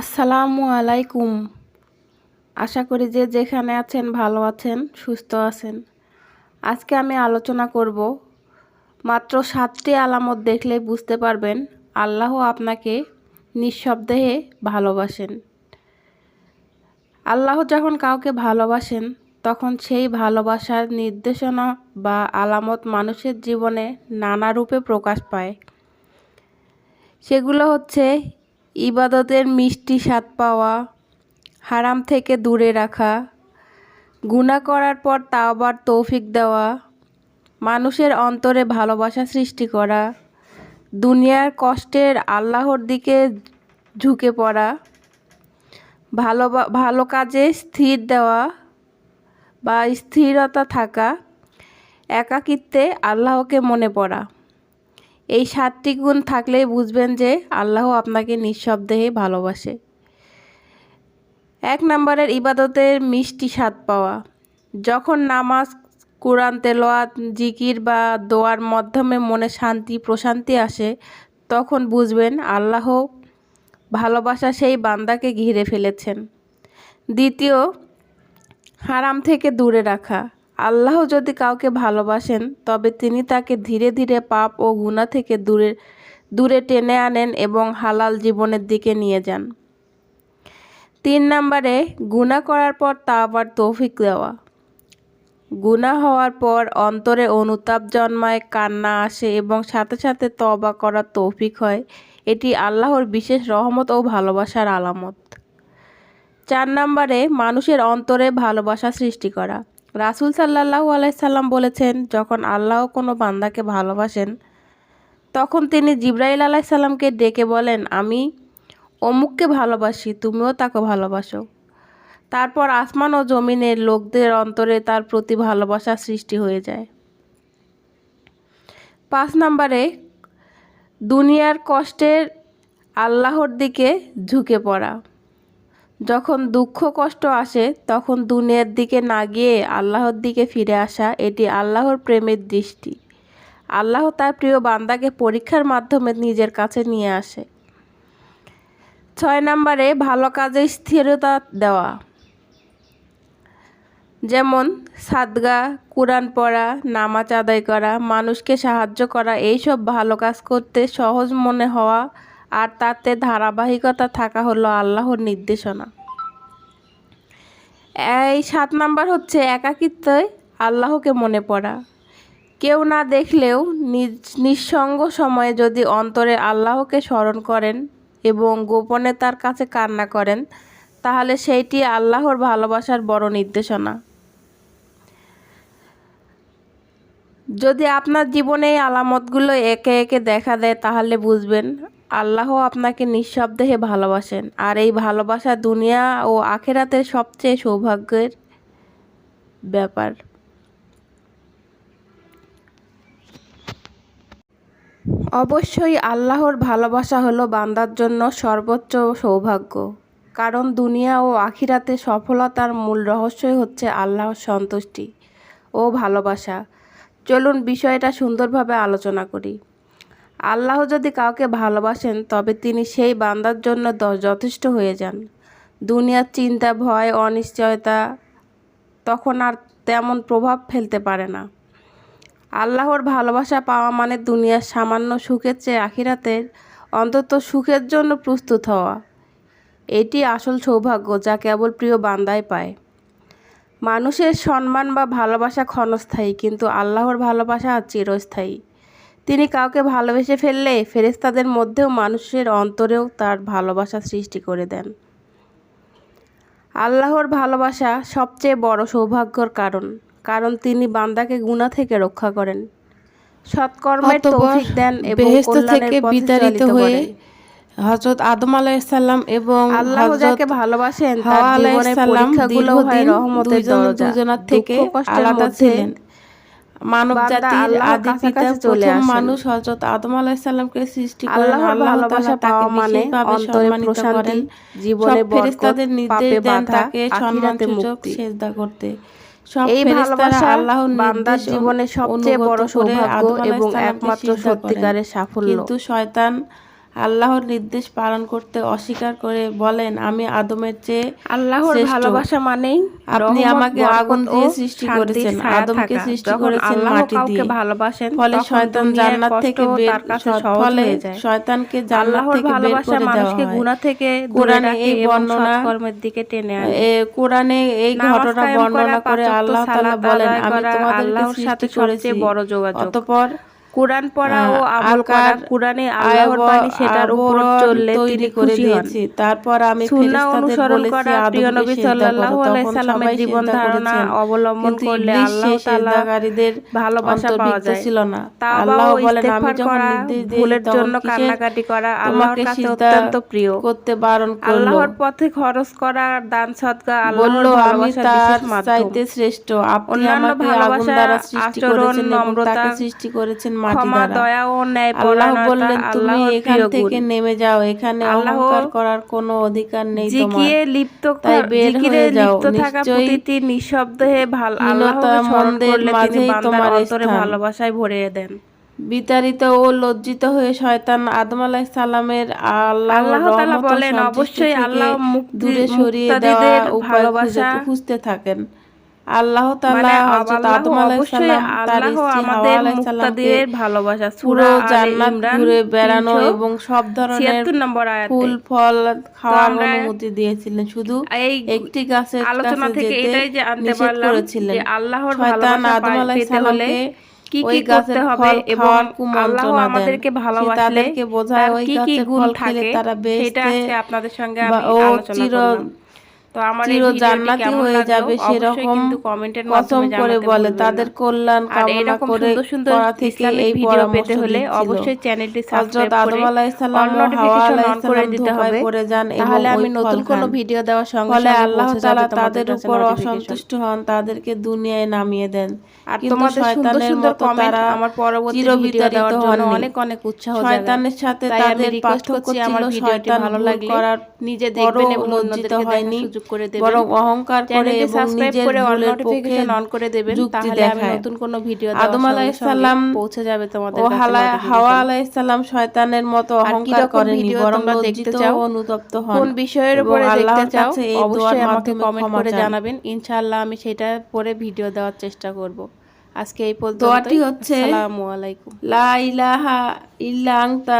আসসালামু আলাইকুম। আশা করি যে যেখানে আছেন, ভালো আছেন, সুস্থ আছেন। আজকে আমি আলোচনা করব, মাত্র সাতটি আলামত দেখলেই বুঝতে পারবেন আল্লাহ আপনাকে নিঃশব্দেহে ভালোবাসেন। আল্লাহ যখন কাউকে ভালোবাসেন, তখন সেই ভালোবাসার নির্দেশনা বা আলামত মানুষের জীবনে নানা রূপে প্রকাশ পায়। সেগুলো হচ্ছে ইবাদতের মিষ্টি স্বাদ পাওয়া, হারাম থেকে দূরে রাখা গুণা করার পর তাওবার তৌফিক দেওয়া, মানুষের অন্তরে ভালোবাসা সৃষ্টি করা, দুনিয়ার কষ্টের আল্লাহর দিকে ঝুঁকে পড়া, ভালো ভালো কাজে স্থির দেওয়া বা স্থিরতা থাকা, একাকিত্বে আল্লাহকে মনে পড়া। এই সাতটি গুণ থাকলেই বুঝবেন যে আল্লাহ আপনাকে নিঃশব্দেহে ভালোবাসে। এক নম্বরের ইবাদতের মিষ্টি স্বাদ পাওয়া। যখন নামাজ, কোরআন তেলোয়াত জিকির বা দোয়ার মাধ্যমে মনে শান্তি, প্রশান্তি আসে, তখন বুঝবেন আল্লাহ ভালোবাসা সেই বান্দাকে ঘিরে ফেলেছেন। দ্বিতীয়, হারাম থেকে দূরে রাখা। আল্লাহ যদি কাউকে ভালোবাসেন, তবে তিনি তাকে ধীরে ধীরে পাপ ও গুণা থেকে দূরে দূরে টেনে আনেন এবং হালাল জীবনের দিকে নিয়ে যান। তিন নম্বরে গুণা করার পর তা আবার তৌফিক দেওয়া। গুণা হওয়ার পর অন্তরে অনুতাপ জন্মায়, কান্না আসে এবং সাথে সাথে তবা করার তৌফিক হয়। এটি আল্লাহর বিশেষ রহমত ও ভালোবাসার আলামত। চার নম্বরে, মানুষের অন্তরে ভালোবাসা সৃষ্টি করা। রাসুল সাল্লাহু আলাইসাল্লাম বলেছেন, যখন আল্লাহ কোনো বান্দাকে ভালোবাসেন, তখন তিনি জিব্রাইল আলাইসাল্লামকে ডেকে বলেন, আমি অমুককে ভালোবাসি, তুমিও তাকে ভালোবাসো তারপর আসমান ও জমিনের লোকদের অন্তরে তার প্রতি ভালোবাসা সৃষ্টি হয়ে যায়। পাঁচ নম্বরে, দুনিয়ার কষ্টের আল্লাহর দিকে ঝুঁকে পড়া। যখন দুঃখ কষ্ট আসে, তখন দুনিয়ার দিকে না গিয়ে আল্লাহর দিকে ফিরে আসা, এটি আল্লাহর প্রেমের দৃষ্টি। আল্লাহ তার প্রিয় বান্দাকে পরীক্ষার মাধ্যমে নিজের কাছে নিয়ে আসে। ছয় নম্বরে, ভালো কাজে স্থিরতা দেওয়া। যেমন, সাদগা, কোরআন পড়া, নামাজ আদায় করা, মানুষকে সাহায্য করা, এইসব ভালো কাজ করতে সহজ মনে হওয়া আর তাতে ধারাবাহিকতা থাকা হলো আল্লাহর নির্দেশনা। এই সাত নাম্বার হচ্ছে একাকিত্বে আল্লাহকে মনে পড়া। কেউ না দেখলেও নিঃসঙ্গ সময়ে যদি অন্তরে আল্লাহকে স্মরণ করেন এবং গোপনে তার কাছে কান্না করেন, তাহলে সেইটি আল্লাহর ভালোবাসার বড় নির্দেশনা। যদি আপনার জীবনে এই আলামতগুলো একে একে দেখা দেয়, তাহলে বুঝবেন আল্লাহ আপনাকে নিঃশব্দেহে ভালোবাসেন। আর এই ভালোবাসা দুনিয়া ও আখেরাতের সবচেয়ে সৌভাগ্যের ব্যাপার। অবশ্যই আল্লাহর ভালোবাসা হলো বান্দার জন্য সর্বোচ্চ সৌভাগ্য। কারণ দুনিয়া ও আখিরাতে সফলতার মূল রহস্যই হচ্ছে আল্লাহর সন্তুষ্টি ও ভালোবাসা। চলুন বিষয়টা সুন্দরভাবে আলোচনা করি। আল্লাহ যদি কাউকে ভালোবাসেন, তবে তিনি সেই বান্দার জন্য যথেষ্ট হয়ে যান। দুনিয়ার চিন্তা, ভয়, অনিশ্চয়তা তখন আর তেমন প্রভাব ফেলতে পারে না। আল্লাহর ভালোবাসা পাওয়া মানে দুনিয়ার সামান্য সুখের চেয়ে আখিরাতের অন্তত সুখের জন্য প্রস্তুত হওয়া। এটি আসল সৌভাগ্য যা কেবল প্রিয় বান্দায় পায়। মানুষের সম্মান বা ভালোবাসা ক্ষণস্থায়ী, কিন্তু আল্লাহর ভালোবাসা চিরস্থায়ী। তিনি কাউকে ভালোবেসে ফেললে ফেরেস্তাদের মধ্যেও মানুষের অন্তরেও তার ভালোবাসা সৃষ্টি করে দেন। আল্লাহর ভালোবাসা সবচেয়ে বড় সৌভাগ্যর কারণ কারণ তিনি বান্দাকে গুণা থেকে রক্ষা করেন সৎকর্মের তৌফিক দেন এবং থেকে বিতাড়িত হয়ে হযরত আদম আলাইহিস এবং আল্লাহ যাকে ভালোবাসেন তার জীবনের পরীক্ষাগুলো হয় রহমতের দরজা দুজনার থেকে আলাদা ছিলেন। মানব জাতির আদি পিতা প্রথম মানুষ হযরত আদম আলাইহিস সালামকে সৃষ্টি করেন। আল্লাহ ভালোবাসা পাওয়া মানে অন্তরে প্রশান্তি জীবনে নির্দেশ দেন তাকে সেজদা করতে। এই ভালোবাসা আল্লাহর বান্দার জীবনে সবচেয়ে বড় সৌভাগ্য এবং একমাত্র সত্যিকারের সাফল্য। কিন্তু শয়তান আল্লাহর নির্দেশ পালন করতে অস্বীকার করে বলেন আমি আদমের চেয়ে আল্লাহর ভালোবাসা মানেই আপনি আমাকে আগুন দিয়ে সৃষ্টি করেছেন, আদমকে সৃষ্টি করেছেন মাটি দিয়ে। ভালোবাসেন ফলে শয়তান জান্নাত থেকে বের ফলে শয়তানকে জান্নাত থেকে বের করে দেওয়া মানুষকে হয়। গুনাহ থেকে কোরআনে এই বর্ণনা- সৎকর্মের দিকে টেনে আনে। কোরআনে এই ঘটনা বর্ণনা করে আল্লাহ তাআলা বলেন আমি আল্লাহর সাথে সৃষ্টি করেছি। সবচেয়ে বড় যোগাযোগ। অতঃপর কোরআন পড়া ও আমল করা কোরআনে আল্লাহর বাণী সেটার উপর চললে তিনি করে খুশি হন। তারপর আমি সুন্নাহ অনুসরণ করা প্রিয় নবী সাল্লাল্লাহু আলাইহি সাল্লামের জীবন ধারণা অবলম্বন করলে আল্লাহ সেই তাআলা সিজদাকারীদের ভালোবাসা পাওয়া যায়। ছিল না। আল্লাহ বলেন আমি যখন নির্দেশ দিই ভুলের জন্য কান্নাকাটি করা আল্লাহর কাছে অত্যন্ত প্রিয়। করতে বারণ করল। আল্লাহর পথে খরচ করা দান সদকা আল্লাহর ভালোবাসার বিশেষ মাধ্যম। চাইতে শ্রেষ্ঠ। আপনি আমাকে আগুন দ্বারা সৃষ্টি আচরণ, করেছেন এবং নম্রতা, তাকে সৃষ্টি করেছেন ক্ষমা দয়া ও ন্যায় আল্লাহ বললেন তুমি এখান থেকে নেমে যাও এখানে অহংকার করার কোনো অধিকার নেই তোমার। লিপ্ত তাই বের হয়ে যাও। নিশ্চয়ই নিঃশব্দে ভালো হীনতা মন্দের মাঝেই তোমার অন্তরে ভালোবাসায় ভরিয়ে দেন। বিতাড়িত ও লজ্জিত হয়ে শয়তান আদম আলাইহিস সালামের আল্লাহ বলেন, অবশ্যই আল্লাহ মুক্তি- দূরে সরিয়ে দেওয়া উপায় ভালোবাসা- খুঁজতে থাকেন। আল্লাহ তাআলা মানে হযরত আদম আলাইহিস সালাম তার স্ত্রী হাওয়া আলাইহিস সালামকে ভালোবাসা। পুরো জান্নাত ঘুরে বেড়ানো এবং সব ধরনের নম্বর আয়াতে। ফুল ফল খাওয়ার অনুমতি দিয়েছিলেন। শুধু একটি গাছের আলোচনা থেকে এটাই জানতে নিষেধ পারলাম যে আল্লাহর ভালোবাসা আদম আলাইহিস হলে সালামকে কি কি করতে হবে এবং খাওয়ার আল্লাহ কুমন্ত্রণা দেন। আমাদেরকে ভালোবাসলে তাদেরকে বোঝায় ওই কি কি গাছের গুণ ফল খেলে থাকে তারা আজকে আপনাদের সঙ্গে আমি আলোচনা করলাম। তো আমার এই জান্নাতি হয়ে যাবে সেরকম কিন্তু কমেন্টের মাধ্যমে করে বলে তাদের কল্যাণ কামনা করে সুন্দর সুন্দর করা থেকে এই ভিডিও পেতে হলে অবশ্যই চ্যানেলটি সাবস্ক্রাইব করে আলাইহিস সালাম অল নোটিফিকেশন অন করে দিতে হবে। পড়ে যান তাহলে আমি নতুন কোনো। ভিডিও দেওয়ার সঙ্গে ফলে সঙ্গে আল্লাহ তাআলা তাদের উপর অসন্তুষ্ট হন তাদেরকে দুনিয়ায় নামিয়ে দেন। আর তোমাদের সুন্দর সুন্দর কমেন্ট আমার পরবর্তী ভিডিও দেওয়ার জন্য অনেক অনেক উৎসাহ শয়তানের সাথে তাদের পার্থক্য ছিল ভিডিওটি শয়তান ভালো লাগলে নিজে দেখবেন এবং অন্যদেরকে হয়নি। করে দেবেন। বরং অহংকার করে এবং সাবস্ক্রাইব নিজের করে অল নোটিফিকেশন অন করে দেবেন তাহলে আমি নতুন কোনো ভিডিও আদম আলাইহিস সালাম পৌঁছে যাবে তোমাদের ও কাছে হালা হাওয়া আলাইহিস সালাম শয়তানের মতো অহংকার কীরকম করেনি বরং দেখতে চাও? অনুতপ্ত হন। কোন বিষয়ের উপরে দেখতে চাও? এই দোয়ার অবশ্যই আমাকে মাধ্যমে কমেন্ট করে জানাবেন। ইনশাআল্লাহ আমি সেটা পরে ভিডিও দেওয়ার চেষ্টা করব। আজকে এই পর্যন্ত দোয়াটি হচ্ছে আসসালামু আলাইকুম। লা ইলাহা ইল্লা আনতা।